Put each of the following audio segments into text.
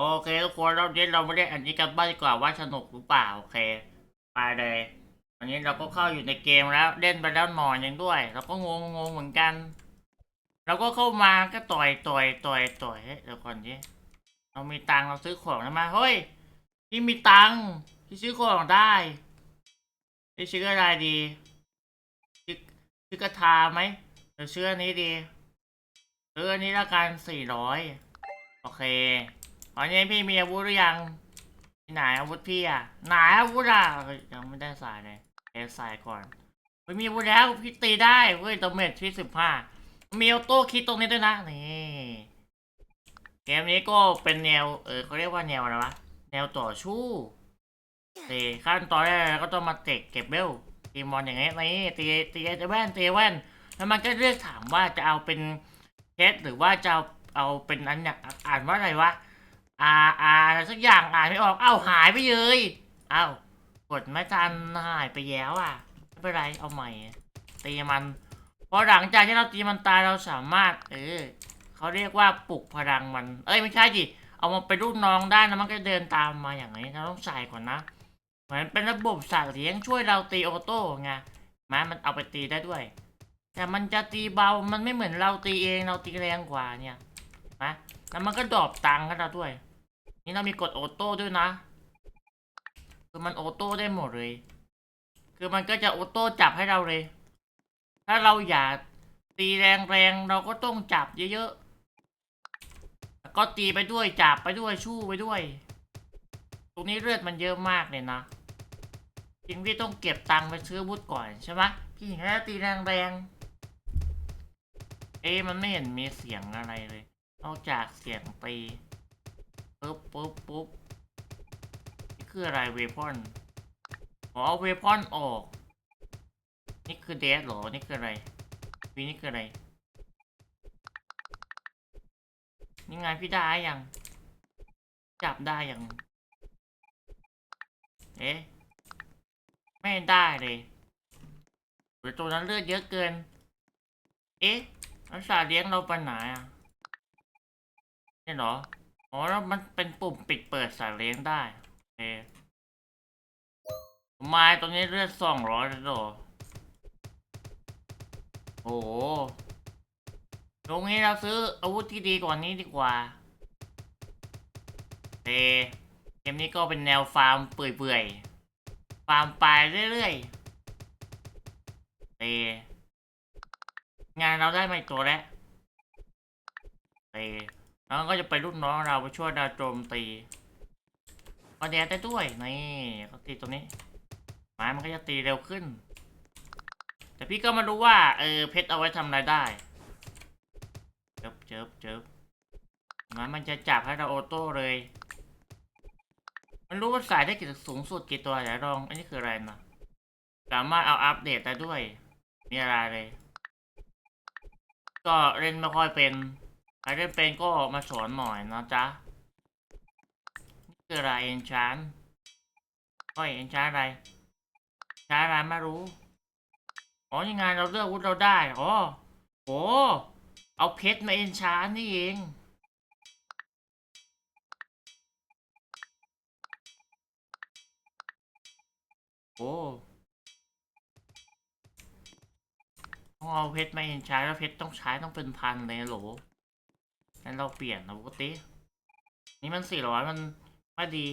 โอเคทุกคนเราเดี๋ยวเราไม่ได้อันนี้กันบ้างดีกว่าว่าสนุกหรือเปล่าโอเคไปเลยวันนี้เราก็เข้าอยู่ในเกมแล้วเล่นไปแล้วหน่อยยังด้วยเราก็งงงงเหมือนกันเราก็เข้ามาก็ต่อยต่อยต่อยต่อยเฮ้ยเดี๋ยวก่อนดิเรามีตังเราซื้อของแล้วมาเฮ้ยพี่มีตังค์พี่ซื้อของได้พี่ซื้ออะไรดีซื้อซื้อกระทาไหมหรือซื้ออันนี้ดีซื้ออันนี้ละกันสี่ร้อยโอเค อนนี้พี่มีอาวุธหรือยังไหนอาวุธพี่อะไหนอาวุธอะยังไม่ได้ใส่เลยเอใส่ก่อนเฮ้ยมีอาวุธแล้วพี่ตีได้เฮ้ยตัวเมทที่สิบห้ามีออโต้คิดตรงนี้ด้วยนะนี่เกมนี้ก็เป็นแนวเออเขาเรียกว่าแนวอะไรวะแนวต่อสู้ตีขั้นตอนแรกก็ต้องมาเตะเก็บเบลตีมอนอย่างเงี้ยนี่ตีตีไอ้แว่นตีแว่นแล้วมันก็เลือกถามว่าจะเอาเป็นเพชรหรือว่าจะเอาเอาเป็นอันเนี่ยอ่านว่าอะไรวะ อ่าอ่าอะไรสักอย่างอ่านไม่ออก เอ้าหายไปเลยเอ้ากดไม่ทันหายไปแล้วอะ ไม่เป็นไรเอาใหม่ตีมันพอหลังจากที่เราตีมันตายเราสามารถ เออเขาเรียกว่าปลุกพลังมัน เอ้ยไม่ใช่ดิเอามาเป็นลูกน้องได้นะมันก็เดินตามมาอย่างนี้เราต้องใส่ก่อนนะเหมือนเป็นระบบสัตว์เลี้ยงช่วยเราตีออโต้ไงแม้มันเอาไปตีได้ด้วย แต่มันจะตีเบามันไม่เหมือนเราตีเองเราตีแรงกว่าเนี่ยนะแล้วมันก็ดอปตังค์ให้เราด้วย นี่เรามีกดออโต้ด้วยนะ คือมันออโต้ได้หมดเลย คือมันก็จะออโต้จับให้เราเลย ถ้าเราอยากตีแรงๆเราก็ต้องจับเยอะๆแล้วก็ตีไปด้วยจับไปด้วยชู้ไปด้วย ตรงนี้เลือดมันเยอะมากเลยนะจริงพี่ต้องเก็บตังค์ไปซื้อวุธก่อนใช่ไหมพี่เห็นแล้วตีแรงๆเอ๊มันไม่เห็นมีเสียงอะไรเลย นอกจากเสียงตี ปุ๊บปุ๊บปุ๊บนี่คืออะไรเวพอนอ๋อเวพอนออก นี่คือเดสหรอ นี่คืออะไรวีนี่คืออะไร นี่ไงพี่ได้ยัง จับได้ยัง เอ๊ะ ไม่ได้เลยหรือตัวนั้นเลือดเยอะเกิน เอ๊ะแล้วสาเลี้ยงเราไปไหนอะนี่เหรอ อ๋อแล้วมันเป็นปุ่มปิดเปิดสายเลี้ยงได้โอเคไม้ตัวนี้เลือดสองร้อยเลยเหรอโอ้โหตรงนี้เราซื้ออาวุธที่ดีกว่านี้ดีกว่าโอเคเกมนี้ก็เป็นแนวฟาร์มเปื่อยๆ ฟาร์มไปเรื่อยๆเตงานเราได้มาตัวแล้วเต แล้วก็จะไปรุ่นน้องเราไปช่วยดาโจมตีก็แดดได้ด้วยนี่เขาตีตรงนี้ไม้มันก็จะตีเร็วขึ้น แต่พี่ก็มารู้ว่าเออเพชรเอาไว้ทำอะไรได้เจิบเจิบเจิบไม้มันจะจับให้เราออโต้เลย มันรู้ว่าสายได้กี่สูงสุดกี่ตัวเดี๋ยวลอง อันนี้คืออะไรนะสามารถเอาอัปเดตได้ด้วย มีอะไรเลย ก็เล่นไม่ค่อยเป็น ใครเล่นเป็นก็มาสอนหน่อยนะจ๊ะนี่คืออะไรเอนชานก็เอนชานอะไรชานอะไรไม่รู้อ๋อยังไงเราเลือกวุธเราได้อ๋อโอ้เอาเพชรมาเอนชานนี่เองโอ้ต้องเอาเพชรมาเอนชานแล้วเพชรต้องใช้ต้องเป็นพันเลยโหล งั้นเราเปลี่ยนนะปกติ นี่มันสี่ร้อยมันไม่ดี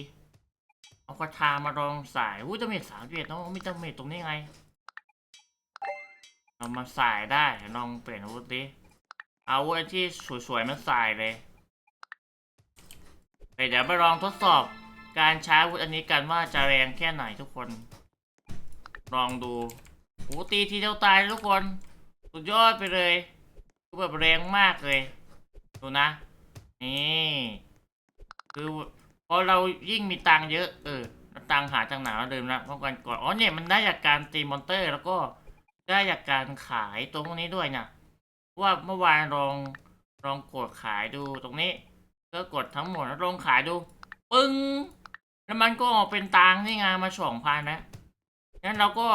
เอากระทามาลองสายอู้จะมีสามเอ็ดเนาะมีจะมีตรงนี้ไง เรามาใส่ได้ลองเปลี่ยนอาวุธดิเอาอาวุธที่สวยๆมาใส่เลยเดี๋ยวไปลองทดสอบการใช้อาวุธอันนี้กันว่าจะแรงแค่ไหนทุกคน ลองดูโอ้ตีทีเดียวตายเลยทุกคน สุดยอดไปเลยคือแบบแรงมากเลย ดูนะ นี่คือพอเรายิ่งมีตังเยอะ เออตังหาจากไหนเราเดิมละเมื่อก่อนก่อนอ๋อเนี่ยมันได้จากการตีมอนเตอร์ แล้วก็ได้จากการขายตัวพวกนี้ด้วยนะว่าเมื่อวานลองลองกดขายดูตรงนี้ ก็กดทั้งหมดแล้วลองขายดู ปึ้งแล้วมันก็เป็นตังนี่ไงมาสองพันนะงั้นเราก็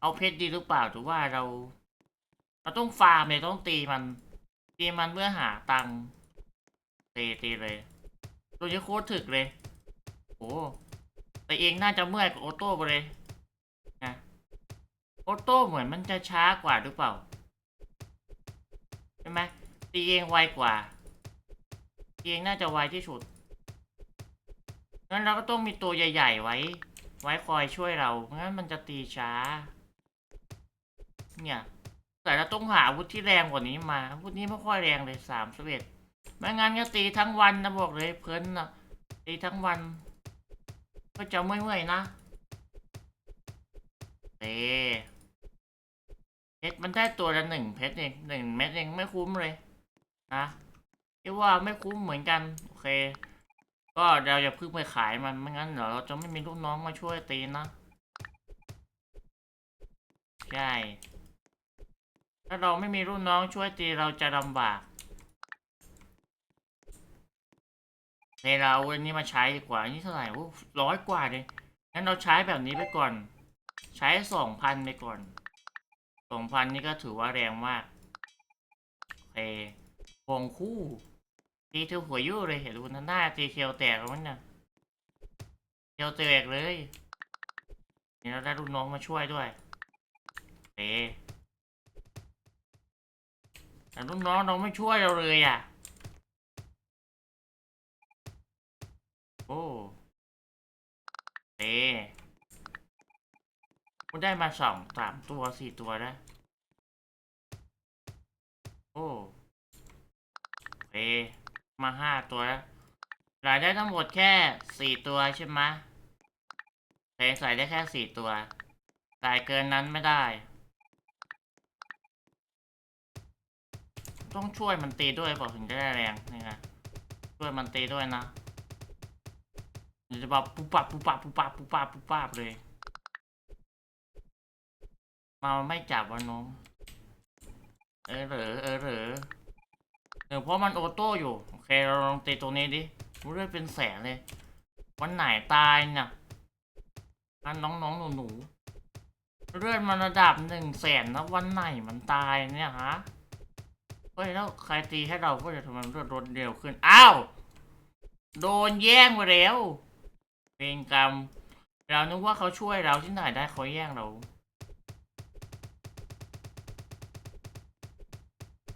เอาเพชรดีหรือเปล่าหรือว่าเรา เราต้องฟาร์มเนี่ยต้องตีมัน ตีมันเพื่อหาตังค์ตีตีเลยตัวนี้โคตรถึกเลย โอ้แต่เองน่าจะเมื่อยกว่าโอโต้ไปเลยนะโอโต้เหมือนมันจะช้ากว่าหรือเปล่าใช่ไหมตีเองไวกว่าตีเองน่าจะไวที่สุดงั้นเราก็ต้องมีตัวใหญ่ ๆ ไว้ ไว้คอยช่วยเรางั้นมันจะตีช้า เนี่ย แต่เราต้องหาวุธที่แรงกว่านี้มาวุธนี้ไม่ค่อยแรงเลยสามสิบเอ็ดไม่งั้นก็ตีทั้งวันนะบอกเลยเพลินนะตีทั้งวัน ก็จะเมื่อยๆนะเตเพชรมันได้ตัวละหนึ่งเพชรเองหนึ่งเม็ดเองไม่คุ้มเลยนะที่ว่าไม่คุ้มเหมือนกันโอเค ก็เราอย่าเพิ่งไปขายมันไม่งั้นเดี๋ยวเราจะไม่มีลูกน้องมาช่วยตีนะใช่ ถ้าเราไม่มีรุ่นน้องช่วยตีเราจะลำบากเฮ้เราเอาอันนี้มาใช้ดีกว่าอันนี้เท่าไหร่โอ้ร้อยกว่าเลยงั้นเราใช้แบบนี้ไปก่อน ใช้สองพันไปก่อนสองพันนี่ก็ถือว่าแรงมากโอเควงคู่ ตีเธอหัวยุ่เลยเห็นดูนั่นหน้าตีเคียวแตกแล้วมันเนี่ยเคียวแตกเลยนี่เราได้รุ่นน้องมาช่วยด้วยเอ แต่ลูกน้องเราไม่ช่วยเราเลยอะ โอ้เอ๊กูได้มาสองสามตัวสี่ตัวแล้วโอ้เอมาห้าตัวแล้วรายได้ทั้งหมดแค่สี่ตัวใช่ไหมเทใส่ได้แค่สี่ตัว ใส่เกินนั้นไม่ได้ ต้องช่วยมันตีด้วยเปล่าถึงจะได้แรงนี่ไงช่วยมันตีด้วยนะเดี๋ยวจะแบบปุ๊บปับปุ๊บปับปุ๊บปับปุ๊บปับปุ๊บปับเลย มาไม่จับวะน้องเออเหรอเออเหรอเออเพราะมันโอโต้อยู่ โอเค เราลองตีตรงนี้ดิรู้ด้วยเป็นแสนเลย วันไหนตายเนี่ยอันน้องๆหนูๆเลือดมันระดับหนึ่งแสนนะวันไหนมันตายเนี่ยฮะ ฮ้ยแล้วใครตีให้เราก็จะทำไมเลือดลดเร็วขึ้น อ้าว โดนแย่งไปแล้ว เป็นกรรม เรานึกว่าเขาช่วยเราที่ไหนได้เขาแย่งเรา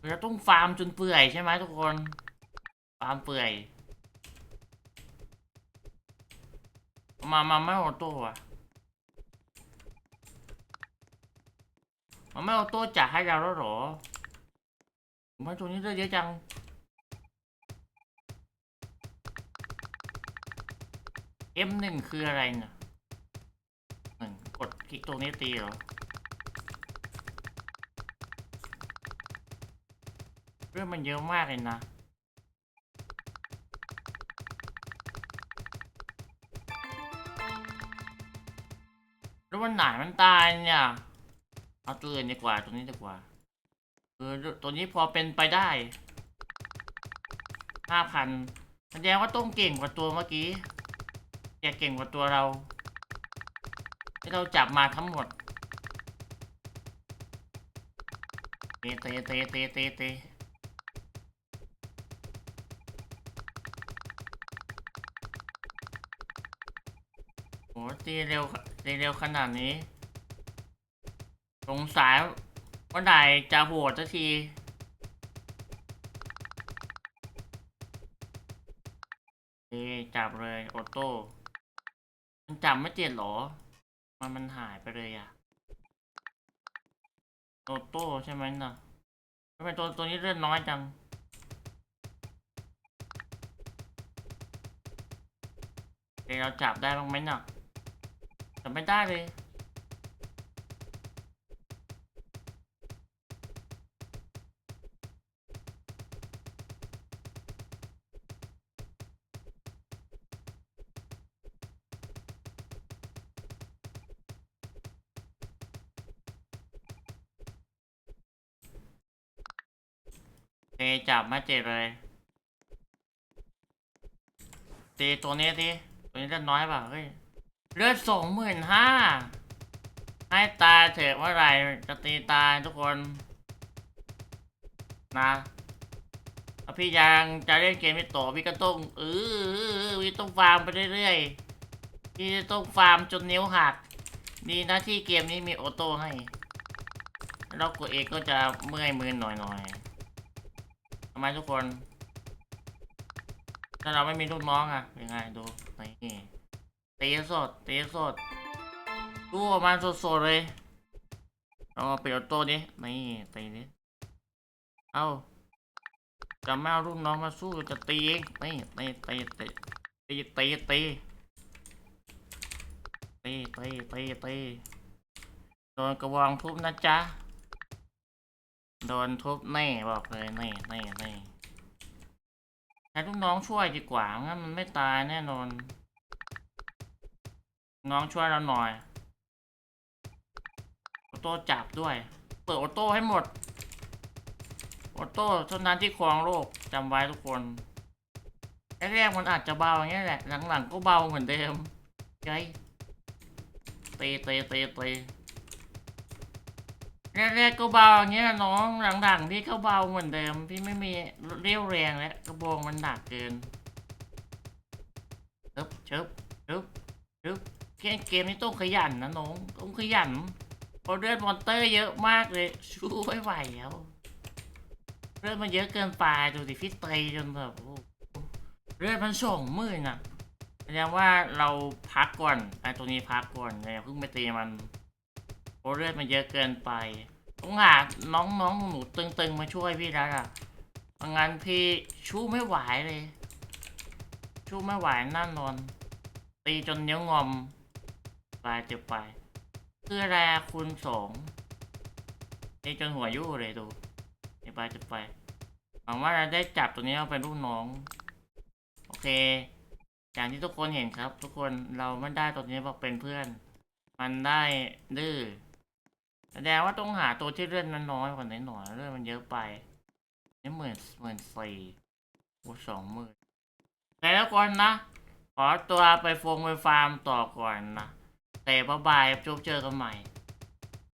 เราต้องฟาร์มจนเปื่อยใช่ไหมทุกคน ฟาร์มเปื่อย มามาไม่ออโต้อะมาไม่ออโต้จะให้เราแล้วหรอ ทำไมตัวนี้เลือดเยอะจัง M หนึ่งคืออะไรเนี่ยหนึ่งกดคลิกตรงนี้ตีเหรอ เรื่องมันเยอะมากเลยนะ แล้ววันไหนมันตายเนี่ย เอาตัวอื่นดีกว่าตัวนี้ดีกว่า เออตัวนี้พอเป็นไปได้ห้าพันแสดงว่าต้องเก่งกว่าตัวเมื่อกี้แกเก่งกว่าตัวเรา ที่เราจับมาทั้งหมด เตะเตะเตะเตะเตะเตะโหตีเร็วตีเร็วขนาดนี้ สงสัย ว่าไหนจะโหวตสักทีเอะจับเลยออโต้มันจับไม่เจ็ดหรอ มันมันหายไปเลยอะออโต้ใช่ไหมนะทำไมตัวตัวนี้เลือดน้อยจังเดี๋ยวเราจับได้บ้างไหมนะจับไม่ได้เลย เตจับมาเจ็บเลยตีตัวนี้ดิตัวนี้เลือดน้อยเปล่ะเฮ้ยเลือดสองหมื่นห้าให้ตายเถอะเมื่อไหร่จะตีตายทุกคนนะถ้าพี่ยังจะเล่นเกมไม่ต่อพี่ก็ต้องเออพี่ต้องฟาร์มไปเรื่อยๆพี่จะต้องฟาร์มจนนิ้วหักดีนะที่เกมนี้มีออโต้ให้แล้วกดเองก็จะเมื่อยมือหน่อยๆ ทำไมทุกคน ถ้าเราไม่มีลูกน้องอะเป็นไงดูนี่ตีสดตีสดดูออกมาสดๆเลยเราเปลี่ยนตัวนี้นี่ตีนี้เอาจะไม่เอาลูกน้องมาสู้จะตีเองนี่ตีตีตีตีตีตีตีตีตีตีโดนกระวองทุบนะจ๊ะ โดนทุบแน่บอกเลยแน่แน่แน่ให้ลูกน้องช่วยดีกว่างั้นมันไม่ตายแน่นอน น้องช่วยเราหน่อยออโต้จับด้วย เปิดออโต้ให้หมดออโต้เท่านั้นที่ครองโลกจำไว้ทุกคนแรกๆมันอาจจะเบาอย่างนี้แหละ หลังๆก็เบาเหมือนเดิมไงเตะเตะเตะเตะ แรกๆก็เบาอย่างเงี้ยน้องหลังๆพี่ก็เบาเหมือนเดิม พี่ไม่มีเรี่ยวแรงแล้วกระบองมันหนักเกินชึบชึบชึบชึบเกมเกมนี้ต้องขยันนะน้องต้องขยันเพราะเลือดมอนเตอร์เยอะมากเลยชูไม่ไหวแล้วเลือดมันเยอะเกินไปดูสิพี่เตยจนแบบเลือดมันส่งมืดน่ะแสดงว่าเราพักก่อนไอ้ตัวนี้พักก่อนอย่าเพิ่งไปตีมัน เพราะเลือดมันเยอะเกินไปต้องหาน้องน้องหนูตึงๆมาช่วยพี่แล้วล่ะไม่งั้นพี่ชู้ไม่ไหวเลย ชู้ไม่ไหวแน่นอน ตีจนเนิ้วงอมไปเจ็บไปคืออะไรคุณสองตีจนหัวยู่เลยดูเจ็บไปเจ็บไปหวังว่าเราได้จับตัวนี้เอาเป็นลูกน้อง โอเค อย่างที่ทุกคนเห็นครับ ทุกคนเราไม่ได้ตัวนี้มาเป็นเพื่อน มันได้ดื้อ แสดงว่าต้องหาตัวที่เลื่อนน้อยกว่านี้หน่อยเลื่อนมันเยอะไปนี่หมื่นหมื่นสี่โอ้สองหมื่นแต่ละคนนะ ขอตัวไปฟงไปฟาร์มต่อก่อนนะ แต่บ๊ายบายจบเจอกันใหม่